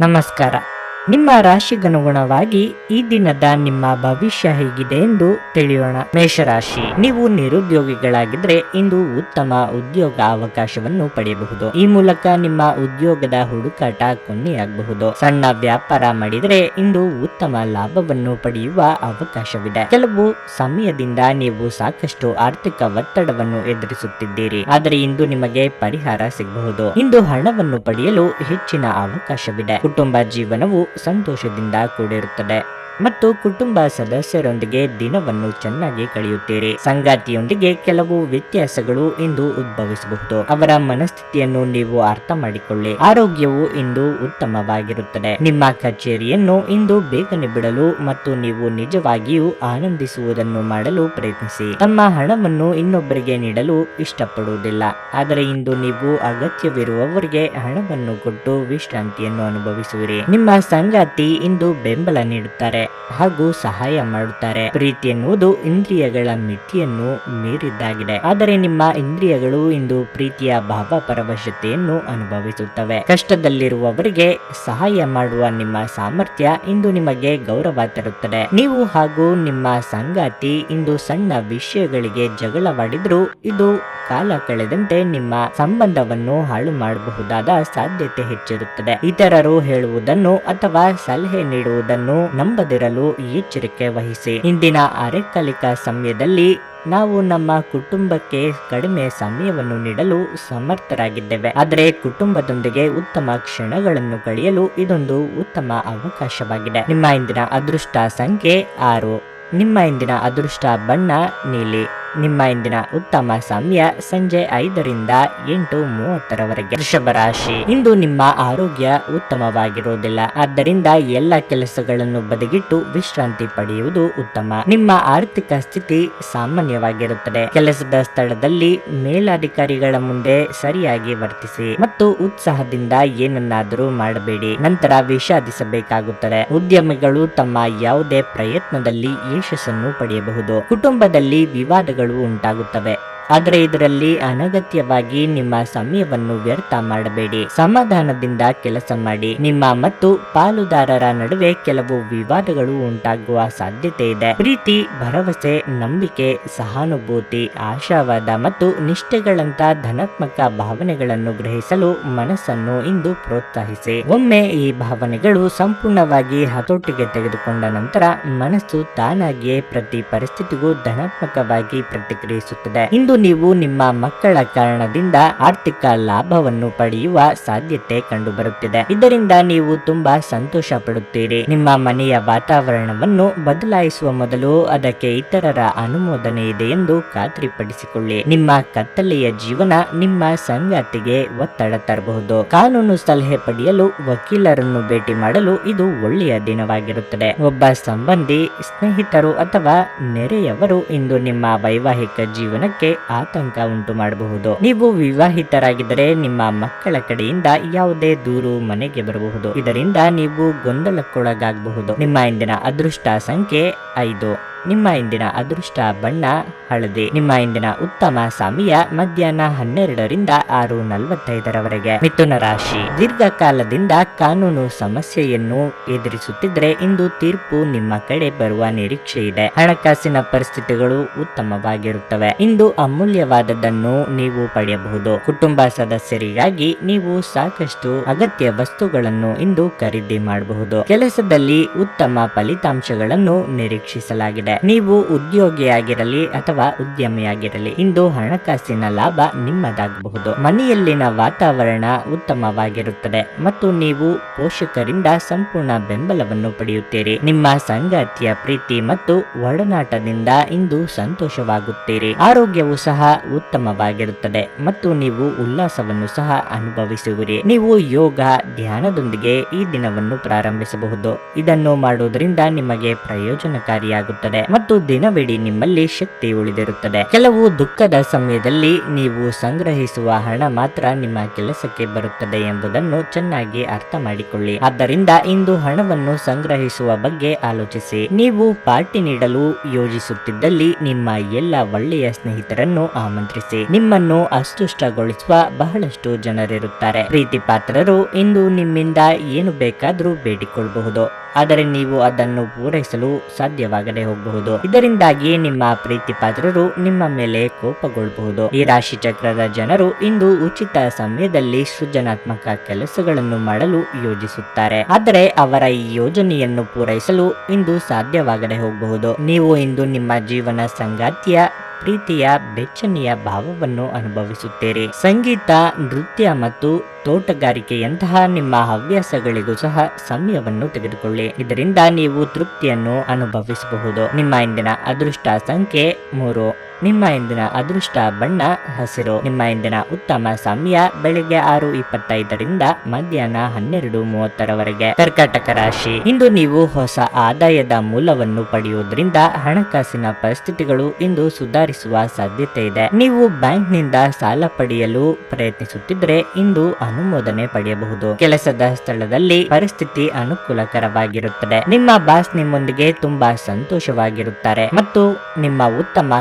ನಮಸ್ಕಾರ. ನಿಮ್ಮ ರಾಶಿಗನುಗುಣವಾಗಿ ಈ ದಿನದ ನಿಮ್ಮ ಭವಿಷ್ಯ ಹೇಗಿದೆ ಎಂದು ತಿಳಿಯೋಣ. ಮೇಷರಾಶಿ. ನೀವು ನಿರುದ್ಯೋಗಿಗಳಾಗಿದ್ರೆ ಇಂದು ಉತ್ತಮ ಉದ್ಯೋಗ ಅವಕಾಶವನ್ನು ಪಡೆಯಬಹುದು. ಈ ಮೂಲಕ ನಿಮ್ಮ ಉದ್ಯೋಗದ ಹುಡುಕಾಟ ಕೊನೆಯಾಗಬಹುದು. ಸಣ್ಣ ವ್ಯಾಪಾರ ಮಾಡಿದರೆ ಇಂದು ಉತ್ತಮ ಲಾಭವನ್ನು ಪಡೆಯುವ ಅವಕಾಶವಿದೆ. ಕೆಲವು ಸಮಯದಿಂದ ನೀವು ಸಾಕಷ್ಟು ಆರ್ಥಿಕ ಒತ್ತಡವನ್ನು ಎದುರಿಸುತ್ತಿದ್ದೀರಿ. ಆದರೆ ಇಂದು ನಿಮಗೆ ಪರಿಹಾರ ಸಿಗಬಹುದು. ಇಂದು ಹಣವನ್ನು ಪಡೆಯಲು ಹೆಚ್ಚಿನ ಅವಕಾಶವಿದೆ. ಕುಟುಂಬ ಜೀವನವು ಸಂತೋಷದಿಂದ ಕೂಡಿರುತ್ತದೆ. ಮತ್ತು ಕುಟುಂಬ ಸದಸ್ಯರೊಂದಿಗೆ ದಿನವನ್ನು ಚೆನ್ನಾಗಿ ಕಳೆಯುತ್ತೀರಿ. ಸಂಗಾತಿಯೊಂದಿಗೆ ಕೆಲವು ವ್ಯತ್ಯಾಸಗಳು ಇಂದು ಉದ್ಭವಿಸಬಹುದು. ಅವರ ಮನಸ್ಥಿತಿಯನ್ನು ನೀವು ಅರ್ಥ ಮಾಡಿಕೊಳ್ಳಿ. ಆರೋಗ್ಯವು ಇಂದು ಉತ್ತಮವಾಗಿರುತ್ತದೆ. ನಿಮ್ಮ ಕಚೇರಿಯನ್ನು ಇಂದು ಬೇಗನೆ ಬಿಡಲು ಮತ್ತು ನೀವು ನಿಜವಾಗಿಯೂ ಆನಂದಿಸುವುದನ್ನು ಮಾಡಲು ಪ್ರಯತ್ನಿಸಿ. ತಮ್ಮ ಹಣವನ್ನು ಇನ್ನೊಬ್ಬರಿಗೆ ನೀಡಲು ಇಷ್ಟಪಡುವುದಿಲ್ಲ. ಆದರೆ ಇಂದು ನೀವು ಅಗತ್ಯವಿರುವವರಿಗೆ ಹಣವನ್ನು ಕೊಟ್ಟು ವಿಶ್ರಾಂತಿಯನ್ನು ಅನುಭವಿಸುವಿರಿ. ನಿಮ್ಮ ಸಂಗಾತಿ ಇಂದು ಬೆಂಬಲ ನೀಡುತ್ತಾರೆ. ಹಾಗೂ ಸಹಾಯ ಮಾಡುತ್ತಾರೆ. ಪ್ರೀತಿ ಎನ್ನುವುದು ಇಂದ್ರಿಯಗಳ ಮಿತಿಯನ್ನು ಮೀರಿದ್ದಾಗಿದೆ. ಆದರೆ ನಿಮ್ಮ ಇಂದ್ರಿಯಗಳು ಇಂದು ಪ್ರೀತಿಯ ಭಾವ ಪರವಶತೆಯನ್ನು ಅನುಭವಿಸುತ್ತವೆ. ಕಷ್ಟದಲ್ಲಿರುವವರಿಗೆ ಸಹಾಯ ಮಾಡುವ ನಿಮ್ಮ ಸಾಮರ್ಥ್ಯ ಇಂದು ನಿಮಗೆ ಗೌರವ ತರುತ್ತದೆ. ನೀವು ಹಾಗೂ ನಿಮ್ಮ ಸಂಗಾತಿ ಇಂದು ಸಣ್ಣ ವಿಷಯಗಳಿಗೆ ಜಗಳವಾಡಿದ್ರು ಇದು ಕಾಲ ಕಳೆದಂತೆ ನಿಮ್ಮ ಸಂಬಂಧವನ್ನು ಹಾಳು ಮಾಡಬಹುದಾದ ಸಾಧ್ಯತೆ ಹೆಚ್ಚಿರುತ್ತದೆ. ಇತರರು ಹೇಳುವುದನ್ನು ಅಥವಾ ಸಲಹೆ ನೀಡುವುದನ್ನು ನಂಬದಿರಲು ಎಚ್ಚರಿಕೆ ವಹಿಸಿ. ಇಂದಿನ ಅರೆಕಾಲಿಕ ಸಮಯದಲ್ಲಿ ನಾವು ನಮ್ಮ ಕುಟುಂಬಕ್ಕೆ ಕಡಿಮೆ ಸಮಯವನ್ನು ನೀಡಲು ಸಮರ್ಥರಾಗಿದ್ದೇವೆ. ಆದರೆ ಕುಟುಂಬದೊಂದಿಗೆ ಉತ್ತಮ ಕ್ಷಣಗಳನ್ನು ಕಳೆಯಲು ಇದೊಂದು ಉತ್ತಮ ಅವಕಾಶವಾಗಿದೆ. ನಿಮ್ಮ ಇಂದಿನ ಅದೃಷ್ಟ ಸಂಖ್ಯೆ ಆರು. ನಿಮ್ಮ ಇಂದಿನ ಅದೃಷ್ಟ ಬಣ್ಣ ನೀಲಿ. ನಿಮ್ಮ ಇಂದಿನ ಉತ್ತಮ ಸಮಯ ಸಂಜೆ ಐದರಿಂದ ಎಂಟು ಮೂವತ್ತರವರೆಗೆ. ವೃಷಭ ರಾಶಿ. ಇಂದು ನಿಮ್ಮ ಆರೋಗ್ಯ ಉತ್ತಮವಾಗಿರುವುದಿಲ್ಲ. ಆದ್ದರಿಂದ ಎಲ್ಲ ಕೆಲಸಗಳನ್ನು ಬದಿಗಿಟ್ಟು ವಿಶ್ರಾಂತಿ ಪಡೆಯುವುದು ಉತ್ತಮ. ನಿಮ್ಮ ಆರ್ಥಿಕ ಸ್ಥಿತಿ ಸಾಮಾನ್ಯವಾಗಿರುತ್ತದೆ. ಕೆಲಸದ ಸ್ಥಳದಲ್ಲಿ ಮೇಲಾಧಿಕಾರಿಗಳ ಮುಂದೆ ಸರಿಯಾಗಿ ವರ್ತಿಸಿ ಮತ್ತು ಉತ್ಸಾಹದಿಂದ ಏನನ್ನಾದರೂ ಮಾಡಬೇಡಿ. ನಂತರ ವಿಷಾದಿಸಬೇಕಾಗುತ್ತದೆ ಉದ್ಯಮಿಗಳು ತಮ್ಮ ಯಾವುದೇ ಪ್ರಯತ್ನದಲ್ಲಿ ಯಶಸ್ಸನ್ನು ಪಡೆಯಬಹುದು. ಕುಟುಂಬದಲ್ಲಿ ವಿವಾದಗಳು ಉಂಟಾಗುತ್ತವೆ. ಆದರೆ ಇದರಲ್ಲಿ ಅನಗತ್ಯವಾಗಿ ನಿಮ್ಮ ಸಮಯವನ್ನು ವ್ಯರ್ಥ ಮಾಡಬೇಡಿ. ಸಮಾಧಾನದಿಂದ ಕೆಲಸ ಮಾಡಿ. ನಿಮ್ಮ ಮತ್ತು ಪಾಲುದಾರರ ನಡುವೆ ಕೆಲವು ವಿವಾದಗಳು ಉಂಟಾಗುವ ಸಾಧ್ಯತೆ ಇದೆ. ಪ್ರೀತಿ, ಭರವಸೆ, ನಂಬಿಕೆ, ಸಹಾನುಭೂತಿ, ಆಶಾವಾದ ಮತ್ತು ನಿಷ್ಠೆಗಳಂತ ಧನಾತ್ಮಕ ಭಾವನೆಗಳನ್ನು ಗ್ರಹಿಸಲು ಮನಸ್ಸನ್ನು ಇಂದು ಪ್ರೋತ್ಸಾಹಿಸಿ. ಒಮ್ಮೆ ಈ ಭಾವನೆಗಳು ಸಂಪೂರ್ಣವಾಗಿ ಹತೋಟಿಗೆ ತೆಗೆದುಕೊಂಡ ನಂತರ ಮನಸ್ಸು ತಾನಾಗಿಯೇ ಪ್ರತಿ ಪರಿಸ್ಥಿತಿಗೂ ಧನಾತ್ಮಕವಾಗಿ ಪ್ರತಿಕ್ರಿಯಿಸುತ್ತದೆ. ಇಂದು ನೀವು ನಿಮ್ಮ ಮಕ್ಕಳ ಕಾರಣದಿಂದ ಆರ್ಥಿಕ ಲಾಭವನ್ನು ಪಡೆಯುವ ಸಾಧ್ಯತೆ ಕಂಡುಬರುತ್ತಿದೆ. ಇದರಿಂದ ನೀವು ತುಂಬಾ ಸಂತೋಷ ಪಡುತ್ತೀರಿ. ನಿಮ್ಮ ಮನೆಯ ವಾತಾವರಣವನ್ನು ಬದಲಾಯಿಸುವ ಮೊದಲು ಅದಕ್ಕೆ ಇತರರ ಅನುಮೋದನೆ ಇದೆ ಎಂದು ಖಾತ್ರಿಪಡಿಸಿಕೊಳ್ಳಿ. ನಿಮ್ಮ ಕತ್ತಲೆಯ ಜೀವನ ನಿಮ್ಮ ಸಂಗಾತಿಗೆ ಒತ್ತಡ ತರಬಹುದು. ಕಾನೂನು ಸಲಹೆ ಪಡೆಯಲು ವಕೀಲರನ್ನು ಭೇಟಿ ಮಾಡಲು ಇದು ಒಳ್ಳೆಯ ದಿನವಾಗಿರುತ್ತದೆ. ಒಬ್ಬ ಸಂಬಂಧಿ, ಸ್ನೇಹಿತರು ಅಥವಾ ನೆರೆಯವರು ಇಂದು ನಿಮ್ಮ ವೈವಾಹಿಕ ಜೀವನಕ್ಕೆ ಆತಂಕ ಉಂಟು ಮಾಡಬಹುದು. ನೀವು ವಿವಾಹಿತರಾಗಿದ್ದರೆ ನಿಮ್ಮ ಮಕ್ಕಳ ಕಡೆಯಿಂದ ಯಾವುದೇ ದೂರು ಮನೆಗೆ ಬರಬಹುದು. ಇದರಿಂದ ನೀವು ಗೊಂದಲಕ್ಕೊಳಗಾಗಬಹುದು. ನಿಮ್ಮ ಇಂದಿನ ಅದೃಷ್ಟ ಸಂಖ್ಯೆ ಐದು. ನಿಮ್ಮ ಇಂದಿನ ಅದೃಷ್ಟ ಬಣ್ಣ ಹಳದಿ. ನಿಮ್ಮ ಇಂದಿನ ಉತ್ತಮ ಸಮಯ ಮಧ್ಯಾಹ್ನ ಹನ್ನೆರಡರಿಂದ ಆರು ನಲವತ್ತೈದರವರೆಗೆ. ಮಿಥುನ ರಾಶಿ. ದೀರ್ಘಕಾಲದಿಂದ ಕಾನೂನು ಸಮಸ್ಯೆಯನ್ನು ಎದುರಿಸುತ್ತಿದ್ರೆ ಇಂದು ತೀರ್ಪು ನಿಮ್ಮ ಕಡೆ ಬರುವ ನಿರೀಕ್ಷೆ ಇದೆ. ಹಣಕಾಸಿನ ಪರಿಸ್ಥಿತಿಗಳು ಉತ್ತಮವಾಗಿರುತ್ತವೆ. ಇಂದು ಅಮೂಲ್ಯವಾದದ್ದನ್ನು ನೀವು ಪಡೆಯಬಹುದು. ಕುಟುಂಬ ಸದಸ್ಯರಿಗಾಗಿ ನೀವು ಸಾಕಷ್ಟು ಅಗತ್ಯ ವಸ್ತುಗಳನ್ನು ಇಂದು ಖರೀದಿ ಮಾಡಬಹುದು. ಕೆಲಸದಲ್ಲಿ ಉತ್ತಮ ಫಲಿತಾಂಶಗಳನ್ನು ನಿರೀಕ್ಷಿಸಲಾಗಿದೆ. ನೀವು ಉದ್ಯೋಗಿಯಾಗಿರಲಿ ಅಥವಾ ಉದ್ಯಮಿಯಾಗಿರಲಿ, ಇಂದು ಹಣಕಾಸಿನ ಲಾಭ ನಿಮ್ಮದಾಗಬಹುದು. ಮನೆಯಲ್ಲಿನ ವಾತಾವರಣ ಉತ್ತಮವಾಗಿರುತ್ತದೆ ಮತ್ತು ನೀವು ಪೋಷಕರಿಂದ ಸಂಪೂರ್ಣ ಬೆಂಬಲವನ್ನು ಪಡೆಯುತ್ತೀರಿ. ನಿಮ್ಮ ಸಂಗಾತಿಯ ಪ್ರೀತಿ ಮತ್ತು ಒಡನಾಟದಿಂದ ಇಂದು ಸಂತೋಷವಾಗುತ್ತೀರಿ. ಆರೋಗ್ಯವು ಸಹ ಉತ್ತಮವಾಗಿರುತ್ತದೆ ಮತ್ತು ನೀವು ಉಲ್ಲಾಸವನ್ನು ಸಹ ಅನುಭವಿಸುವಿರಿ. ನೀವು ಯೋಗ, ಧ್ಯಾನದೊಂದಿಗೆ ಈ ದಿನವನ್ನು ಪ್ರಾರಂಭಿಸಬಹುದು. ಇದನ್ನು ಮಾಡುವುದರಿಂದ ನಿಮಗೆ ಪ್ರಯೋಜನಕಾರಿಯಾಗುತ್ತದೆ. ಮತ್ತು ದಿನವಿಡೀ ನಿಮ್ಮಲ್ಲಿ ಶಕ್ತಿ ಉಳಿದಿರುತ್ತದೆ. ಕೆಲವು ದುಃಖದ ಸಮಯದಲ್ಲಿ ನೀವು ಸಂಗ್ರಹಿಸುವ ಹಣ ಮಾತ್ರ ನಿಮ್ಮ ಕೆಲಸಕ್ಕೆ ಬರುತ್ತದೆ ಎಂಬುದನ್ನು ಚೆನ್ನಾಗಿ ಅರ್ಥ ಮಾಡಿಕೊಳ್ಳಿ. ಆದ್ದರಿಂದ ಇಂದು ಹಣವನ್ನು ಸಂಗ್ರಹಿಸುವ ಬಗ್ಗೆ ಆಲೋಚಿಸಿ. ನೀವು ಪಾರ್ಟಿ ನೀಡಲು ಯೋಜಿಸುತ್ತಿದ್ದಲ್ಲಿ ನಿಮ್ಮ ಎಲ್ಲ ಒಳ್ಳೆಯ ಸ್ನೇಹಿತರನ್ನು ಆಮಂತ್ರಿಸಿ. ನಿಮ್ಮನ್ನು ಅಸ್ಪೃಷ್ಟಗೊಳಿಸುವ ಬಹಳಷ್ಟು ಜನರಿರುತ್ತಾರೆ. ಪ್ರೀತಿ ಪಾತ್ರರು ಇಂದು ನಿಮ್ಮಿಂದ ಏನು ಬೇಕಾದರೂ ಬೇಡಿಕೊಳ್ಳಬಹುದು. ಆದರೆ ನೀವು ಅದನ್ನು ಪೂರೈಸಲು ಸಾಧ್ಯವಾಗದೆ ಹೋಗಬಹುದು. ಇದರಿಂದಾಗಿ ನಿಮ್ಮ ಪ್ರೀತಿ ಪಾತ್ರರು ನಿಮ್ಮ ಮೇಲೆ ಕೋಪಗೊಳ್ಳಬಹುದು. ಈ ರಾಶಿ ಚಕ್ರದ ಜನರು ಇಂದು ಉಚಿತ ಸಮಯದಲ್ಲಿ ಸೃಜನಾತ್ಮಕ ಕೆಲಸಗಳನ್ನು ಮಾಡಲು ಯೋಜಿಸುತ್ತಾರೆ. ಆದರೆ ಅವರ ಈ ಯೋಜನೆಯನ್ನು ಪೂರೈಸಲು ಇಂದು ಸಾಧ್ಯವಾಗದೆ ಹೋಗಬಹುದು. ನೀವು ಇಂದು ನಿಮ್ಮ ಜೀವನ ಸಂಗಾತಿಯ ಪ್ರೀತಿಯ, ಬೆಚ್ಚನೆಯ ಭಾವವನ್ನು ಅನುಭವಿಸುತ್ತೀರಿ. ಸಂಗೀತ, ನೃತ್ಯ ಮತ್ತು ತೋಟಗಾರಿಕೆಯಂತಹ ನಿಮ್ಮ ಹವ್ಯಾಸಗಳಿಗೂ ಸಹ ಸಮಯವನ್ನು ತೆಗೆದುಕೊಳ್ಳಿ. ಇದರಿಂದ ನೀವು ತೃಪ್ತಿಯನ್ನು ಅನುಭವಿಸಬಹುದು. ನಿಮ್ಮ ಇಂದಿನ ಅದೃಷ್ಟ ಸಂಖ್ಯೆ ಮೂರು. ನಿಮ್ಮ ಇಂದಿನ ಅದೃಷ್ಟ ಬಣ್ಣ ಹಸಿರು. ನಿಮ್ಮ ಇಂದಿನ ಉತ್ತಮ ಸಮಯ ಬೆಳಿಗ್ಗೆ ಆರು ಇಪ್ಪತ್ತೈದರಿಂದ ಮಧ್ಯಾಹ್ನ ಹನ್ನೆರಡು ಮೂವತ್ತರವರೆಗೆ. ಕರ್ಕಾಟಕ ರಾಶಿ. ಇಂದು ನೀವು ಹೊಸ ಆದಾಯದ ಮೂಲವನ್ನು ಪಡೆಯುವುದರಿಂದ ಹಣಕಾಸಿನ ಪರಿಸ್ಥಿತಿಗಳು ಇಂದು ಸುಧಾರಿಸುವ ಸಾಧ್ಯತೆ ಇದೆ. ನೀವು ಬ್ಯಾಂಕ್ನಿಂದ ಸಾಲ ಪಡೆಯಲು ಪ್ರಯತ್ನಿಸುತ್ತಿದ್ರೆ ಇಂದು ಅನುಮೋದನೆ ಪಡೆಯಬಹುದು. ಕೆಲಸದ ಸ್ಥಳದಲ್ಲಿ ಪರಿಸ್ಥಿತಿ ಅನುಕೂಲಕರವಾಗಿರುತ್ತದೆ. ನಿಮ್ಮ ಬಾಸ್ ನಿಮ್ಮೊಂದಿಗೆ ತುಂಬಾ ಸಂತೋಷವಾಗಿರುತ್ತಾರೆ ಮತ್ತು ನಿಮ್ಮ ಉತ್ತಮ